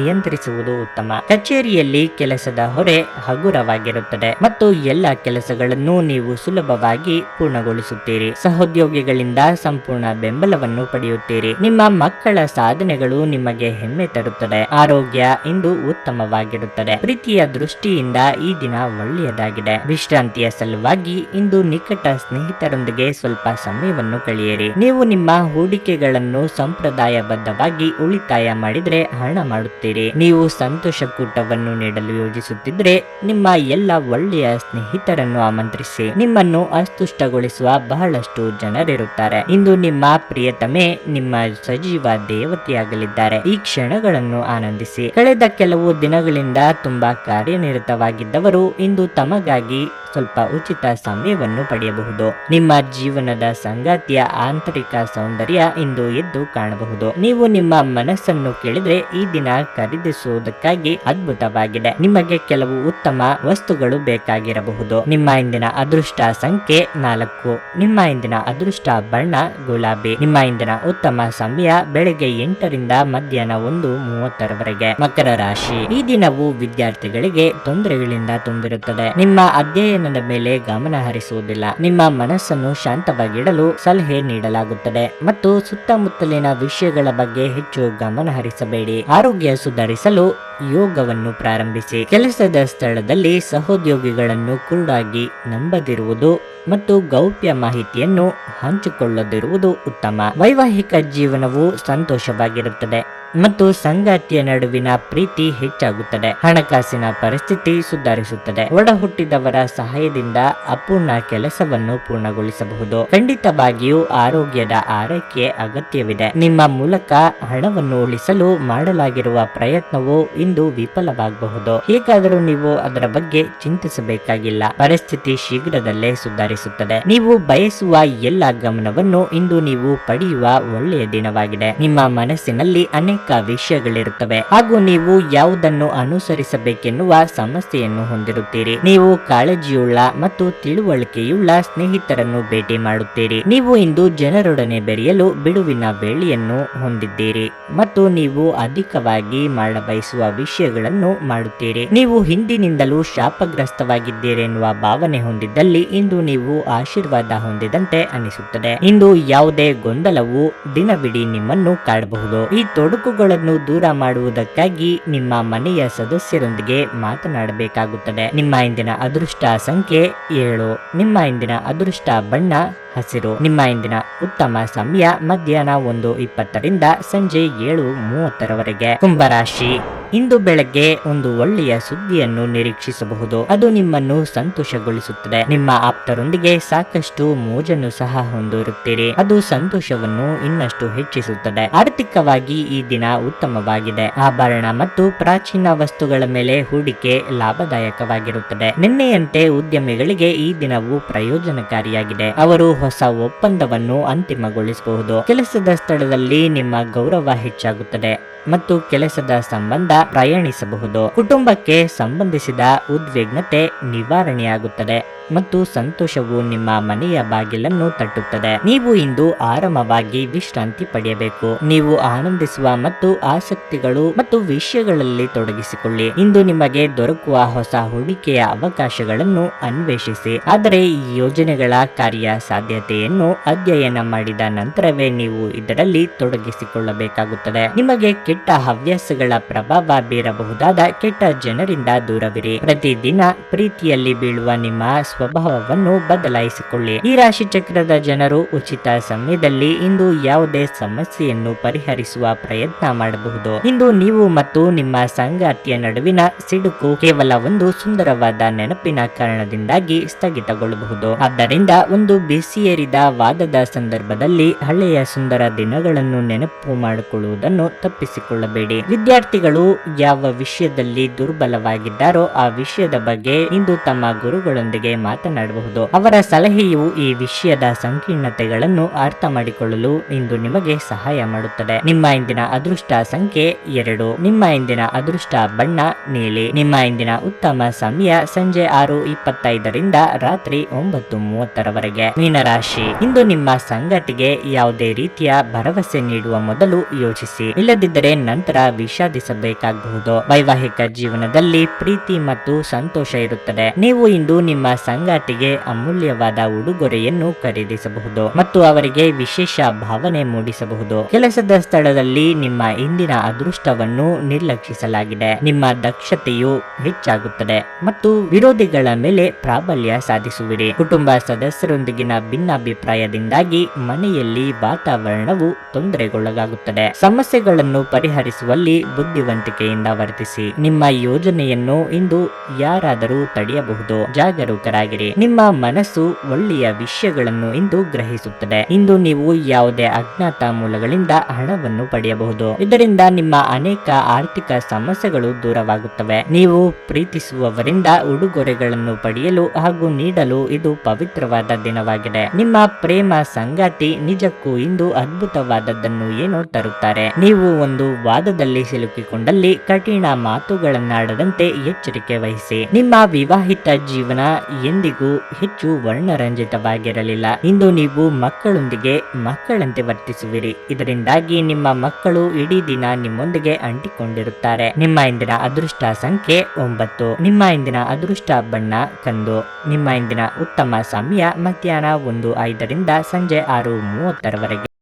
ನಿಯಂತ್ರಿಸುವುದು ಉತ್ತಮ. ಕಚೇರಿಯಲ್ಲಿ ಕೆಲಸದ ಹೊರೆ ಹಗುರವಾಗಿರುತ್ತದೆ ಮತ್ತು ಎಲ್ಲ ಕೆಲಸಗಳನ್ನು ನೀವು ಸುಲಭವಾಗಿ ಪೂರ್ಣಗೊಳಿಸುತ್ತೀರಿ. ಸಹೋದ್ಯೋಗಿಗಳಿಂದ ಸಂಪೂರ್ಣ ಬೆಂಬಲವನ್ನು ಪಡೆಯುತ್ತೀರಿ. ನಿಮ್ಮ ಮಕ್ಕಳ ಸಾಧನೆಗಳು ನಿಮಗೆ ಹೆಮ್ಮೆ ತರುತ್ತದೆ. ಆರೋಗ್ಯ ಇಂದು ಉತ್ತಮವಾಗಿರುತ್ತದೆ. ಪ್ರೀತಿಯ ದೃಷ್ಟಿಯಿಂದ ಈ ದಿನ ಒಳ್ಳೆಯದಾಗಿದೆ. ವಿಶ್ರಾಂತಿಯ ಸಲುವಾಗಿ ಇಂದು ನಿಕಟ ಸ್ನೇಹಿತರೊಂದಿಗೆ ಸ್ವಲ್ಪ ಸಮಯವನ್ನು ಕಳೆಯಿರಿ. ನೀವು ನಿಮ್ಮ ಹೂಡಿಕೆಗಳನ್ನು ಸಂಪ್ರದಾಯಬದ್ಧವಾಗಿ ಉಳಿತಾಯ ಮಾಡಿದ್ರೆ ಹಣ ಮಾಡುತ್ತೀರಿ. ನೀವು ಸಂತೋಷ ಕೂಟವನ್ನು ನೀಡಲು ಯೋಜಿಸುತ್ತಿದ್ರೆ ನಿಮ್ಮ ಎಲ್ಲ ಒಳ್ಳೆಯ ಸ್ನೇಹಿತರನ್ನು ಆಮಂತ್ರಿಸಿ. ನಿಮ್ಮನ್ನು ಅಸ್ತುಷ್ಟಗೊಳಿಸುವ ಬಹಳಷ್ಟು ಜನರಿರುತ್ತಾರೆ. ಇಂದು ನಿಮ್ಮ ಪ್ರಿಯತಮೆ, ನಿಮ್ಮ ಸಜೀವ ದೇವತೆಯಾಗಲಿದ್ದಾರೆ. ಈ ಕ್ಷಣಗಳನ್ನು ಆನಂದಿಸಿ. ಕಳೆದ ಕೆಲವು ದಿನಗಳಿಂದ ತುಂಬಾ ಕಾರ್ಯನಿರತವಾಗಿದ್ದವರು ಇಂದು ತಮಗಾಗಿ ಸ್ವಲ್ಪ ಉಚಿತ ಸಮಯವನ್ನು ಪಡೆಯಬಹುದು. ನಿಮ್ಮ ಜೀವನದ ಸಂಗಾತಿಯ ಆಂತರಿಕ ಸೌಂದರ್ಯ ಇಂದು ಎದ್ದು ಕಾಣಬಹುದು. ನೀವು ನಿಮ್ಮ ಮನಸ್ಸನ್ನು ಕೇಳಿದ್ರೆ ಈ ದಿನ ಖರೀದಿಸುವುದಕ್ಕಾಗಿ ಅದ್ಭುತವಾಗಿದೆ. ನಿಮಗೆ ಕೆಲವು ಉತ್ತಮ ವಸ್ತುಗಳು ಬೇಕಾಗಿರಬಹುದು. ನಿಮ್ಮ ಇಂದಿನ ಅದೃಷ್ಟ ಸಂಖ್ಯೆ ನಾಲ್ಕು. ನಿಮ್ಮ ಇಂದಿನ ಅದೃಷ್ಟ ಬಣ್ಣ ಗುಲಾಬಿ. ನಿಮ್ಮ ಇಂದಿನ ಉತ್ತಮ ಸಮಯ ಬೆಳಗ್ಗೆ ಎಂಟರಿಂದ ಮಧ್ಯಾಹ್ನ ಒಂದು ಮೂವತ್ತರವರೆಗೆ. ಮಕರ ರಾಶಿ. ಈ ದಿನವು ವಿದ್ಯಾರ್ಥಿಗಳಿಗೆ ತೊಂದರೆಗಳಿಂದ ತುಂಬಿರುತ್ತದೆ. ನಿಮ್ಮ ಅಧ್ಯಯನದ ಮೇಲೆ ಗಮನ ಹರಿಸುವುದಿಲ್ಲ. ನಿಮ್ಮ ಮನಸ್ಸನ್ನು ಶಾಂತವಾಗಿಡಲು ಸಲಹೆ ನೀಡಲಾಗುತ್ತದೆ. ಮತ್ತು ಸುತ್ತಮುತ್ತಲಿನ ವಿಷಯಗಳ ಬಗ್ಗೆ ಹೆಚ್ಚು ಗಮನ ಹರಿಸಬೇಡಿ. ಆರೋಗ್ಯ ಸುಧಾರಿಸಲು ಯೋಗವನ್ನು ಪ್ರಾರಂಭಿಸಿ. ಕೆಲಸದ ಸ್ಥಳದಲ್ಲಿ ಸಹೋದ್ಯೋಗಿಗಳನ್ನು ಕುರುಡಾಗಿ ನಂಬದಿರುವುದು ಮತ್ತು ಗೌಪ್ಯ ಮಾಹಿತಿಯನ್ನು ಹಂಚಿಕೊಳ್ಳದಿರುವುದು ಉತ್ತಮ. ವೈವಾಹಿಕ ಜೀವನವು ಸಂತೋಷವಾಗಿರುತ್ತದೆ. ಮತ್ತು ಸಂಗಾತಿಯ ನಡುವಿನ ಪ್ರೀತಿ ಹೆಚ್ಚಾಗುತ್ತದೆ. ಹಣಕಾಸಿನ ಪರಿಸ್ಥಿತಿ ಸುಧಾರಿಸುತ್ತದೆ. ಒಡ ಹುಟ್ಟಿದವರ ಸಹಾಯದಿಂದ ಅಪೂರ್ಣ ಕೆಲಸವನ್ನು ಪೂರ್ಣಗೊಳಿಸಬಹುದು. ಖಂಡಿತವಾಗಿಯೂ ಆರೋಗ್ಯದ ಆರೈಕೆ ಅಗತ್ಯವಿದೆ. ನಿಮ್ಮ ಮೂಲಕ ಹಣವನ್ನು ಉಳಿಸಲು ಮಾಡಲಾಗಿರುವ ಪ್ರಯತ್ನವು ಇಂದು ವಿಫಲವಾಗಬಹುದು. ಹೇಗಾದರೂ ನೀವು ಅದರ ಬಗ್ಗೆ ಚಿಂತಿಸಬೇಕಾಗಿಲ್ಲ. ಪರಿಸ್ಥಿತಿ ಶೀಘ್ರದಲ್ಲೇ ಸುಧಾರಿಸುತ್ತದೆ. ನೀವು ಬಯಸುವ ಎಲ್ಲ ಗಮನವನ್ನು ಇಂದು ನೀವು ಪಡೆಯುವ ಒಳ್ಳೆಯ ದಿನವಾಗಿದೆ. ನಿಮ್ಮ ಮನಸ್ಸಿನಲ್ಲಿ ಅನೇಕ ವಿಷಯಗಳಿರುತ್ತವೆ. ಹಾಗೂ ನೀವು ಯಾವುದನ್ನು ಅನುಸರಿಸಬೇಕೆನ್ನುವ ಸಮಸ್ಯೆಯನ್ನು ಹೊಂದಿರುತ್ತೀರಿ. ನೀವು ಕಾಳಜಿಯುಳ್ಳ ಮತ್ತು ತಿಳುವಳಿಕೆಯುಳ್ಳ ಸ್ನೇಹಿತರನ್ನು ಭೇಟಿ ಮಾಡುತ್ತೀರಿ. ನೀವು ಇಂದು ಜನರೊಡನೆ ಬೆರೆಯಲು ಬಿಡುವಿನ ವೇಳೆಯನ್ನು ಹೊಂದಿದ್ದೀರಿ. ಮತ್ತು ನೀವು ಅಧಿಕವಾಗಿ ಮಾಡಬಯಸುವ ವಿಷಯಗಳನ್ನು ಮಾಡುತ್ತೀರಿ. ನೀವು ಹಿಂದಿನಿಂದಲೂ ಶಾಪಗ್ರಸ್ತವಾಗಿದ್ದೀರೆನ್ನುವ ಭಾವನೆ ಹೊಂದಿದ್ದಲ್ಲಿ ಇಂದು ನೀವು ಆಶೀರ್ವಾದ ಹೊಂದಿದಂತೆ ಅನಿಸುತ್ತದೆ. ಇಂದು ಯಾವುದೇ ಗೊಂದಲವು ದಿನವಿಡೀ ನಿಮ್ಮನ್ನು ಕಾಡಬಹುದು. ಈ ತೊಡಕುಗಳನ್ನು ದೂರ ಮಾಡುವುದಕ್ಕಾಗಿ ನಿಮ್ಮ ಮನೆಯ ಸದಸ್ಯರೊಂದಿಗೆ ಮಾತನಾಡಬೇಕಾಗುತ್ತದೆ. ನಿಮ್ಮ ಇಂದಿನ ಅದೃಷ್ಟ ಸಂಖ್ಯೆ ಏಳು. ನಿಮ್ಮ ಇಂದಿನ ಅದೃಷ್ಟ ಬಣ್ಣ ಹಸಿರು. ನಿಮ್ಮ ಇಂದಿನ ಉತ್ತಮ ಸಮಯ ಮಧ್ಯಾಹ್ನ ಒಂದು ಇಪ್ಪತ್ತರಿಂದ ಸಂಜೆ ಏಳು ಮೂವತ್ತರವರೆಗೆ. ಕುಂಭರಾಶಿ ಇಂದು ಬೆಳಗ್ಗೆ ಒಂದು ಒಳ್ಳೆಯ ಸುದ್ದಿಯನ್ನು ನಿರೀಕ್ಷಿಸಬಹುದು. ಅದು ನಿಮ್ಮನ್ನು ಸಂತೋಷಗೊಳಿಸುತ್ತದೆ. ನಿಮ್ಮ ಆಪ್ತರೊಂದಿಗೆ ಸಾಕಷ್ಟು ಮೋಜನ್ನು ಸಹ ಹೊಂದಿರುತ್ತೀರಿ. ಅದು ಸಂತೋಷವನ್ನು ಇನ್ನಷ್ಟು ಹೆಚ್ಚಿಸುತ್ತದೆ. ಆರ್ಥಿಕವಾಗಿ ಈ ದಿನ ಉತ್ತಮವಾಗಿದೆ. ಆಭರಣ ಮತ್ತು ಪ್ರಾಚೀನ ವಸ್ತುಗಳ ಮೇಲೆ ಹೂಡಿಕೆ ಲಾಭದಾಯಕವಾಗಿರುತ್ತದೆ. ನಿನ್ನೆಯಂತೆ ಉದ್ಯಮಿಗಳಿಗೆ ಈ ದಿನವು ಪ್ರಯೋಜನಕಾರಿಯಾಗಿದೆ. ಅವರು ಹೊಸ ಒಪ್ಪಂದವನ್ನು ಅಂತಿಮಗೊಳಿಸಬಹುದು. ಕೆಲಸದ ಸ್ಥಳದಲ್ಲಿ ನಿಮ್ಮ ಗೌರವ ಹೆಚ್ಚಾಗುತ್ತದೆ. ಮತ್ತು ಕೆಲಸದ ಸಂಬಂಧ ಪ್ರಯಾಣಿಸಬಹುದು. ಕುಟುಂಬಕ್ಕೆ ಸಂಬಂಧಿಸಿದ ಉದ್ವಿಗ್ನತೆ ನಿವಾರಣೆಯಾಗುತ್ತದೆ ಮತ್ತು ಸಂತೋಷವು ನಿಮ್ಮ ಮನೆಯ ಬಾಗಿಲನ್ನು ತಟ್ಟುತ್ತದೆ. ನೀವು ಇಂದು ಆರಾಮವಾಗಿ ವಿಶ್ರಾಂತಿ ಪಡೆಯಬೇಕು. ನೀವು ಆನಂದಿಸುವ ಮತ್ತು ಆಸಕ್ತಿಗಳು ಮತ್ತು ವಿಷಯಗಳಲ್ಲಿ ತೊಡಗಿಸಿಕೊಳ್ಳಿ. ಇಂದು ನಿಮಗೆ ದೊರಕುವ ಹೊಸ ಹೂಡಿಕೆಯ ಅವಕಾಶಗಳನ್ನು ಅನ್ವೇಷಿಸಿ. ಆದರೆ ಈ ಯೋಜನೆಗಳ ಕಾರ್ಯ ಸಾಧ್ಯತೆಯನ್ನು ಅಧ್ಯಯನ ಮಾಡಿದ ನಂತರವೇ ನೀವು ಇದರಲ್ಲಿ ತೊಡಗಿಸಿಕೊಳ್ಳಬೇಕಾಗುತ್ತದೆ. ನಿಮಗೆ ಕೆಟ್ಟ ಹವ್ಯಾಸಗಳ ಪ್ರಭಾವ ಬೀರಬಹುದಾದ ಕೆಟ್ಟ ಜನರಿಂದ ದೂರವಿರಿ. ಪ್ರತಿದಿನ ಪ್ರೀತಿಯಲ್ಲಿ ಬೀಳುವ ನಿಮ್ಮ ಸ್ವಭಾವವನ್ನು ಬದಲಾಯಿಸಿಕೊಳ್ಳಿ. ಈ ರಾಶಿ ಚಕ್ರದ ಜನರು ಉಚಿತ ಸಮಯದಲ್ಲಿ ಇಂದು ಯಾವುದೇ ಸಮಸ್ಯೆಯನ್ನು ಪರಿಹರಿಸುವ ಪ್ರಯತ್ನ ಮಾಡಬಹುದು. ಇಂದು ನೀವು ಮತ್ತು ನಿಮ್ಮ ಸಂಗಾತಿಯ ನಡುವಿನ ಸಿಡುಕು ಕೇವಲ ಒಂದು ಸುಂದರವಾದ ನೆನಪಿನ ಕಾರಣದಿಂದಾಗಿ ಸ್ಥಗಿತಗೊಳ್ಳಬಹುದು. ಆದ್ದರಿಂದ ಒಂದು ಬಿಸಿಯೇರಿದ ವಾದದ ಸಂದರ್ಭದಲ್ಲಿ ಹಳೆಯ ಸುಂದರ ದಿನಗಳನ್ನು ನೆನಪು ಮಾಡಿಕೊಳ್ಳುವುದನ್ನು ತಪ್ಪಿಸಿಕೊಳ್ಳಬೇಡಿ ವಿದ್ಯಾರ್ಥಿಗಳು ಯಾವ ವಿಷಯದಲ್ಲಿ ದುರ್ಬಲವಾಗಿದ್ದಾರೋ ಆ ವಿಷಯದ ಬಗ್ಗೆ ಇಂದು ತಮ್ಮ ಗುರುಗಳೊಂದಿಗೆ ಮಾತನಾಡಬಹುದು. ಅವರ ಸಲಹೆಯು ಈ ವಿಷಯದ ಸಂಕೀರ್ಣತೆಗಳನ್ನು ಅರ್ಥ ಮಾಡಿಕೊಳ್ಳಲು ಇಂದು ನಿಮಗೆ ಸಹಾಯ ಮಾಡುತ್ತದೆ. ನಿಮ್ಮ ಇಂದಿನ ಅದೃಷ್ಟ ಸಂಖ್ಯೆ ಎರಡು. ನಿಮ್ಮ ಇಂದಿನ ಅದೃಷ್ಟ ಬಣ್ಣ ನೀಲಿ. ನಿಮ್ಮ ಇಂದಿನ ಉತ್ತಮ ಸಮಯ ಸಂಜೆ ಆರು ಇಪ್ಪತ್ತೈದರಿಂದ ರಾತ್ರಿ ಒಂಬತ್ತು ಮೂವತ್ತರವರೆಗೆ. ಮೀನರಾಶಿ. ಇಂದು ನಿಮ್ಮ ಸಂಗತಿಗೆ ಯಾವುದೇ ರೀತಿಯ ಭರವಸೆ ನೀಡುವ ಮೊದಲು ಯೋಚಿಸಿ. ಇಲ್ಲದಿದ್ದರೆ ನಂತರ ವಿಷಾದಿಸಬೇಕಾಗಬಹುದು ವೈವಾಹಿಕ ಜೀವನದಲ್ಲಿ ಪ್ರೀತಿ ಮತ್ತು ಸಂತೋಷ ಇರುತ್ತದೆ. ನೀವು ಇಂದು ನಿಮ್ಮ ಸಂಗಾತಿಗೆ ಅಮೂಲ್ಯವಾದ ಉಡುಗೊರೆಯನ್ನು ಖರೀದಿಸಬಹುದು ಮತ್ತು ಅವರಿಗೆ ವಿಶೇಷ ಭಾವನೆ ಮೂಡಿಸಬಹುದು. ಕೆಲಸದ ಸ್ಥಳದಲ್ಲಿ ನಿಮ್ಮ ಇಂದಿನ ಅದೃಷ್ಟವನ್ನು ನಿರ್ಲಕ್ಷಿಸಲಾಗಿದೆ. ನಿಮ್ಮ ದಕ್ಷತೆಯು ಹೆಚ್ಚಾಗುತ್ತದೆ ಮತ್ತು ವಿರೋಧಿಗಳ ಮೇಲೆ ಪ್ರಾಬಲ್ಯ ಸಾಧಿಸುವಿರಿ. ಕುಟುಂಬ ಸದಸ್ಯರೊಂದಿಗಿನ ಭಿನ್ನಾಭಿಪ್ರಾಯದಿಂದಾಗಿ ಮನೆಯಲ್ಲಿ ವಾತಾವರಣವು ತೊಂದರೆಗೊಳಗಾಗುತ್ತದೆ. ಸಮಸ್ಯೆಗಳನ್ನು ಪರಿಹರಿಸುವಲ್ಲಿ ಬುದ್ಧಿವಂತಿಕೆಯಿಂದ ವರ್ತಿಸಿ. ನಿಮ್ಮ ಯೋಜನೆಯನ್ನು ಇಂದು ಯಾರಾದರೂ ತಡೆಯಬಹುದು. ಜಾಗರೂಕರಾಗಿರಿ. ನಿಮ್ಮ ಮನಸ್ಸು ಒಳ್ಳೆಯ ವಿಷಯಗಳನ್ನು ಇಂದು ಗ್ರಹಿಸುತ್ತದೆ. ಇಂದು ನೀವು ಯಾವುದೇ ಅಜ್ಞಾತ ಮೂಲಗಳಿಂದ ಹಣವನ್ನು ಪಡೆಯಬಹುದು. ಇದರಿಂದ ನಿಮ್ಮ ಅನೇಕ ಆರ್ಥಿಕ ಸಮಸ್ಯೆಗಳು ದೂರವಾಗುತ್ತವೆ. ನೀವು ಪ್ರೀತಿಸುವವರಿಂದ ಉಡುಗೊರೆಗಳನ್ನು ಪಡೆಯಲು ಹಾಗೂ ನೀಡಲು ಇದು ಪವಿತ್ರವಾದ ದಿನವಾಗಿದೆ. ನಿಮ್ಮ ಪ್ರೇಮ ಸಂಗಾತಿ ನಿಜಕ್ಕೂ ಇಂದು ಅದ್ಭುತವಾದದ್ದನ್ನು ಏನೋ ತರುತ್ತಾರೆ. ನೀವು ಒಂದು ವಾದದಲ್ಲಿ ಸಿಲುಕಿಕೊಂಡಲ್ಲಿ ಕಠಿಣ ಮಾತುಗಳನ್ನಾಡದಂತೆ ಎಚ್ಚರಿಕೆ ವಹಿಸಿ. ನಿಮ್ಮ ವಿವಾಹಿತ ಜೀವನ ಎಂದಿಗೂ ಹೆಚ್ಚು ವರ್ಣರಂಜಿತವಾಗಿರಲಿಲ್ಲ. ಇಂದು ನೀವು ಮಕ್ಕಳೊಂದಿಗೆ ಮಕ್ಕಳಂತೆ ವರ್ತಿಸುವಿರಿ. ಇದರಿಂದಾಗಿ ನಿಮ್ಮ ಮಕ್ಕಳು ಇಡೀ ದಿನ ನಿಮ್ಮೊಂದಿಗೆ ಅಂಟಿಕೊಂಡಿರುತ್ತಾರೆ. ನಿಮ್ಮ ಇಂದಿನ ಅದೃಷ್ಟ ಸಂಖ್ಯೆ ಒಂಬತ್ತು. ನಿಮ್ಮ ಇಂದಿನ ಅದೃಷ್ಟ ಬಣ್ಣ ಕಂದು. ನಿಮ್ಮ ಇಂದಿನ ಉತ್ತಮ ಸಮಯ ಮಧ್ಯಾಹ್ನ ಒಂದು ಐದರಿಂದ ಸಂಜೆ ಆರು ಮೂವತ್ತರವರೆಗೆ.